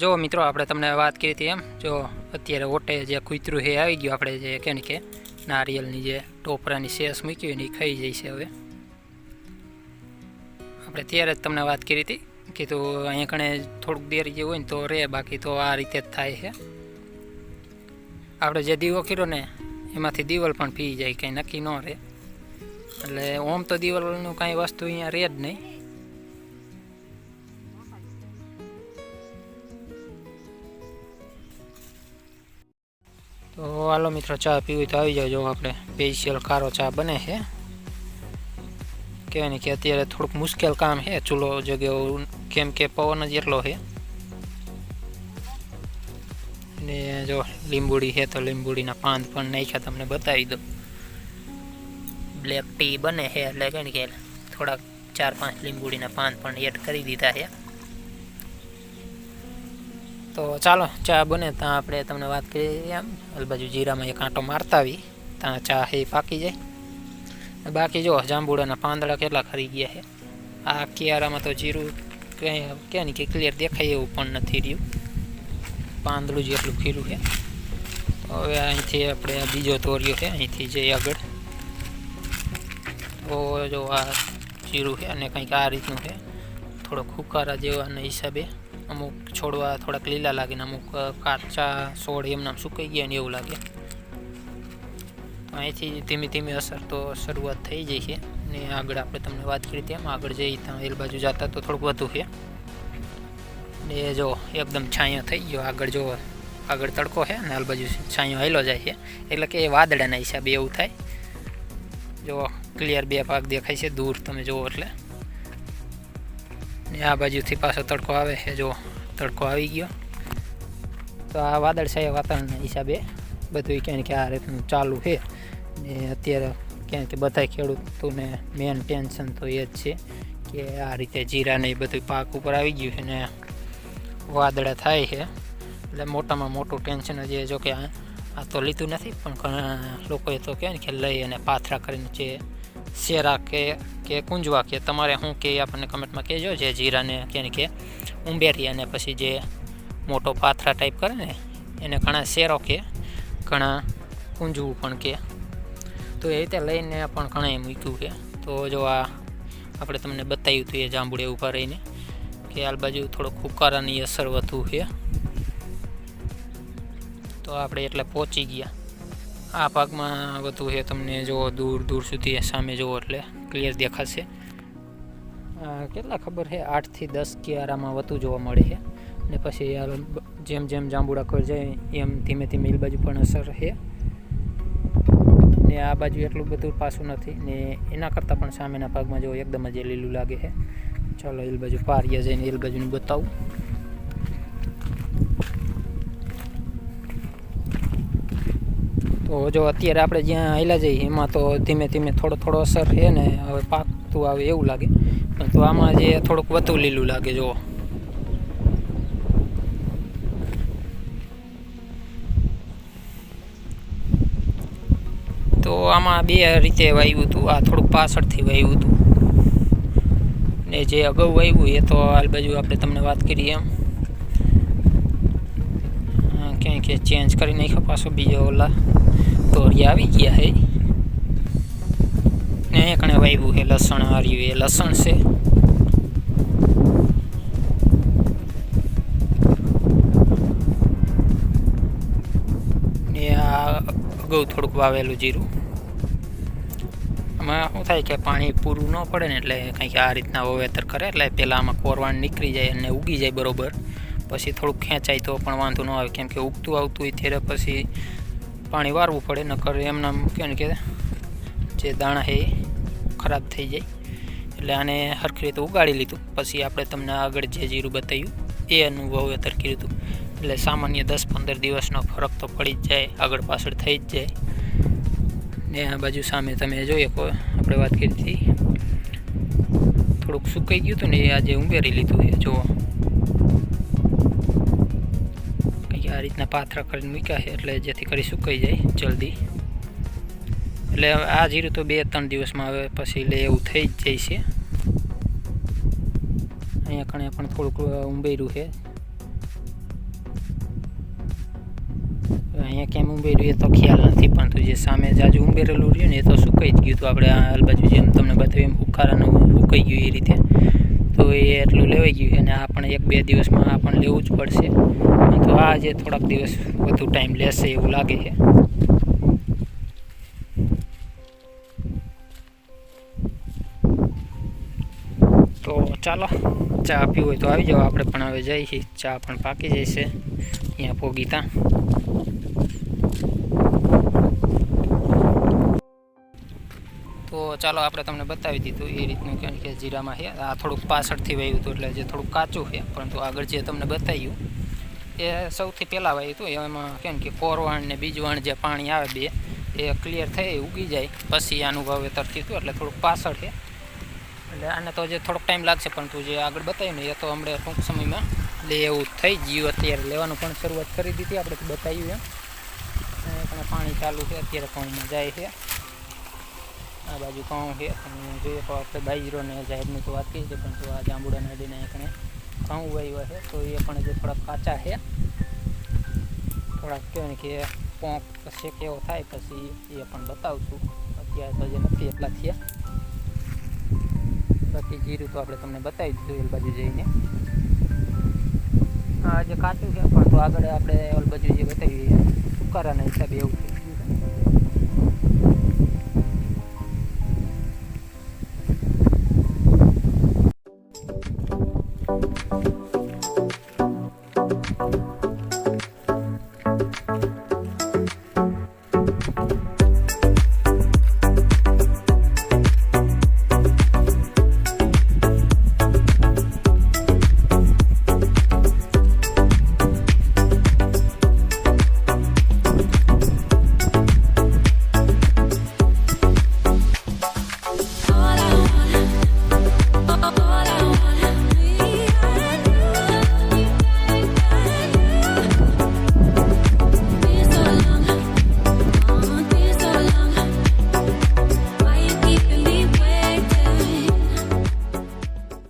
જો મિત્રો, આપણે તમને વાત કરી હતી એમ, જો અત્યારે ઓટે જે કૂતરું હે આવી ગયું આપણે જે કે ને કે નારિયેલની જે ટોપરાની શેષ મૂકી હોય ખાઈ જાય છે હવે. આપણે ત્યારે જ તમને વાત કરી હતી કીધું અહીંયા કણે થોડુંક દેરી જે હોય ને તો રહે બાકી તો આ રીતે જ થાય છે. આપણે જે દીવો કર્યો ને, એમાંથી દીવલ પણ પી જાય, કંઈ નક્કી ન રહે. એટલે ઓમ તો દીવલનું કાંઈ વસ્તુ અહીંયા રહે જ નહીં. તો હાલો મિત્રો, ચા પીવી તો આવી જાવ જો આપણે સ્પેશિયલ કારો ચા બને છે. કહેવાય ને કે અત્યારે થોડુંક મુશ્કેલ કામ છે. ચૂલો જગ્યાઓ કેમ કે પવન જ એટલો છે. ને જો લીંબુડી છે તો લીંબુડીના પાન પણ નાખ્યા તમને બતાવી દો બ્લેક ટી બને છે એટલે કે ને કે થોડાક ચાર પાંચ લીંબુડીના પાંદ પણ એડ કરી દીધા છે. તો ચાલો, ચા બને, ત્યાં આપણે તમને વાત કરીએ એમ. અલબાજુ બાજુ જીરામાં એક આંટો મારતા આવી, ત્યાં ચા એ પાકી જાય. બાકી જો, જાંબુડાના પાંદડા કેટલા ખરી ગયા છે આ કિયારામાં તો જીરું કંઈ કે ને કે ક્લિયર દેખાય એવું પણ નથી રહ્યું. પાંદડું જેટલું ખીરું છે તો હવે અહીંથી આપણે બીજો તોર્યો છે, અહીંથી જઈ આગળ. તો જો આ જીરું છે અને કંઈક આ રીતનું છે થોડો ખુકારા જેવાના હિસાબે. અમુક છોડવા થોડાક લીલા લાગે ને અમુક કાચા છોડ એમના સુકાઈ ગયા ને એવું લાગે. અહીંથી ધીમે ધીમે અસર તો શરૂઆત થઈ જાય છે. ને આગળ આપણે તમને વાત કરી તેમ આગળ જઈ ત્યાં એલ બાજુ જતા તો થોડુંક વધુ છે. ને જો એકદમ છાંયો થઈ ગયો. આગળ જો આગળ તડકો છે ને આલ બાજુ છાંયો હેલો જાય છે. એટલે કે એ વાદળાના હિસાબે એવું થાય. જો ક્લિયર બે ભાગ દેખાય છે, દૂર તમે જુઓ એટલે. ને આ બાજુથી પાછો તડકો આવે છે. જો, તડકો આવી ગયો. તો આ વાદળછાયા વાતાવરણના હિસાબે બધું ક્યાંય કે આ રીતનું ચાલુ છે. ને અત્યારે ક્યાંય કે બધા ખેડૂતોને મેન ટેન્શન તો એ જ છે કે આ રીતે જીરાને એ બધું પાક ઉપર આવી ગયું છે ને વાદળા થાય છે. એટલે મોટામાં મોટું ટેન્શન જે જો કે આ આ તો લીધું નથી, પણ ઘણા લોકોએ તો કહે ને કે લઈ અને પાથરા કરીને જે શેરા કે કે કુંજવા કે તમારે શું કે આપણને કમેન્ટમાં કહેજો. જે જીરાને કે કે ઉંબેરી અને પછી જે મોટો પાથરા ટાઈપ કરે ને, એને ઘણા શેરો કે, ઘણા કુંજવું પણ કે. તો એ રીતે લઈને પણ ઘણા એમ મૂક્યું કે. તો જો આ આપણે તમને બતાવ્યું હતું એ જાંબુડે ઊભા રહીને કે આ બાજુ થોડોક હુકારાની અસર વધુ છે. તો આપણે એટલે પહોંચી ગયા. આ ભાગમાં બધું છે તમને જો દૂર દૂર સુધી સામે જુઓ એટલે ક્લિયર દેખાશે. કેટલા ખબર છે? આઠથી દસ કિયારામાં વધુ જોવા મળે છે. ને પછી જેમ જેમ જાંબુડા ખોર જાય એમ ધીમે ધીમે એ બાજુ પણ અસર છે. ને આ બાજુ એટલું બધું પાછું નથી. ને એના કરતાં પણ સામેના ભાગમાં જો એકદમ જ એ લીલું લાગે છે. ચાલો એલ બાજુ પારિયા જઈને એલ બાજુનું બતાવું. તો જો અત્યારે આપણે જ્યાં આવેલા જઈએ, એમાં તો ધીમે ધીમે થોડો થોડો અસર છે ને, હવે પાકતું આવે એવું લાગે. તો આમાં જે થોડુંક વધુ લીલું લાગે જો તો આમાં બે રીતે વાવ્યું હતું. આ થોડુંક પાછળથી વાવ્યું હતું. ને જે અગાઉ વાવ્યું એ તો હાલ બાજુ આપણે તમને વાત કરીએ એમ. ક્યાંય ક્યાંય ચેન્જ કરી નાખ્યો પાછો બીજો ઓલા. તોરિયા આવી ગયા હે. ને એકણે વાવ્યું હે, લસણ હાર્યું એ લસણ છે. ને આ અગાઉ થોડુંક વાવેલું જીરું. આમાં શું થાય કે પાણી પૂરું ન પડે ને એટલે કંઈક આ રીતના વાવેતર કરે, એટલે પહેલાં આમાં કોરવાણ નીકળી જાય અને ઉગી જાય બરોબર. પછી થોડુંક ખેંચાય તો પણ વાંધો ન આવે, કેમ કે ઉગતું આવતું હોય ત્યારે પછી પાણી વારવું પડે, નકર એમના કે ને કે જે દાણા છે એ ખરાબ થઈ જાય. એટલે આને સરખી રીતે ઉગાડી લીધું. પછી આપણે તમને આગળ જે જીરું બતાવ્યું, એ અનુભવે કર્યું હતું એટલે સામાન્ય દસ પંદર દિવસનો ફરક તો પડી જ જાય, આગળ પાછળ થઈ જ જાય. ને આ બાજુ સામે તમે જોઈએ આપણે વાત કરી હતી. થોડુંક સુકાઈ ગયું હતું ને, એ આજે ઉમેરી લીધું એ જુઓ. આ રીતના પાથરા કરીને મૂક્યા છે એટલે જેથી કરી સુકાઈ જાય જલ્દી. એટલે આ જીરું તો બે ત્રણ દિવસમાં આવે પછી એટલે એવું થઈ જ જાય છે. અહીંયા કણે પણ થોડુંક ઉંબેર્યું છે. અહીંયા કેમ ઉમેર્યું એ તો ખ્યાલ નથી, પણ પરંતુ જે સામે જાજુ ઉંબેરેલું રહ્યું ને એ તો સુકાઈ જ ગયું હતું આપણે આ બાજુ જેમ તમને બતાવ્યું એમ હુકારાનું સુકાઈ ગયું એ રીતે. તો એ એટલું લેવાઈ ગયું અને આ પણ એક બે દિવસમાં આ પણ લેવું જ પડશે. તો આ જે થોડાક દિવસ વધુ ટાઈમ લેશે એવું લાગે છે. તો ચાલો, ચા પીવું હોય તો આવી જાઓ. આપણે પણ હવે જઈએ ચા પણ પાકી જશે. અહીંયા પોગીતા તો ચાલો આપણે તમને બતાવી દીધું એ રીતનું કેમ કે જીરામાં છે. આ થોડુંક પાછળથી વાયું હતું એટલે જે થોડુંક કાચું છે. પરંતુ આગળ જે તમને બતાવ્યું, એ સૌથી પહેલાં વાયું હતું. એમાં કેમ કે કોરવાણ ને બીજવાણ જે પાણી આવે બે, એ ક્લિયર થઈ ઉગી જાય. પછી આનું વાવેતર થયું એટલે થોડુંક પાછળ છે. એટલે આને તો જે થોડોક ટાઈમ લાગશે, પરંતુ જે આગળ બતાવ્યું ને, એ તો હમણાં ટૂંક સમયમાં લે એવું થઈ ગયું. અત્યારે લેવાનું પણ શરૂઆત કરી દીધી. આપણે બતાવ્યું એમ. પણ પાણી ચાલુ છે. અત્યારે પાણીમાં જાય છે. આ બાજુ ઘઉં છે? અને જોઈએ તો આપણે બાજરો ને જાહેરની તો વાત કરી છે, પણ તો આ જાંબુડા નદીને એકને ઘઉં વાવ્યા છે, તો એ પણ જે થોડાક કાચા છે. થોડાક કહેવાય ને કે પોંક પછી કેવો થાય, પછી એ પણ બતાવશું. અત્યારે તો જે નથી એટલા થયા. બાકી જીરું તો આપણે તમને બતાવી દીધું એ બાજુ જઈને. આ જે કાચું છે, પણ તો આગળ આપણે ઓલ બાજુ જે બતાવી સુકારાના હિસાબે એવું છે.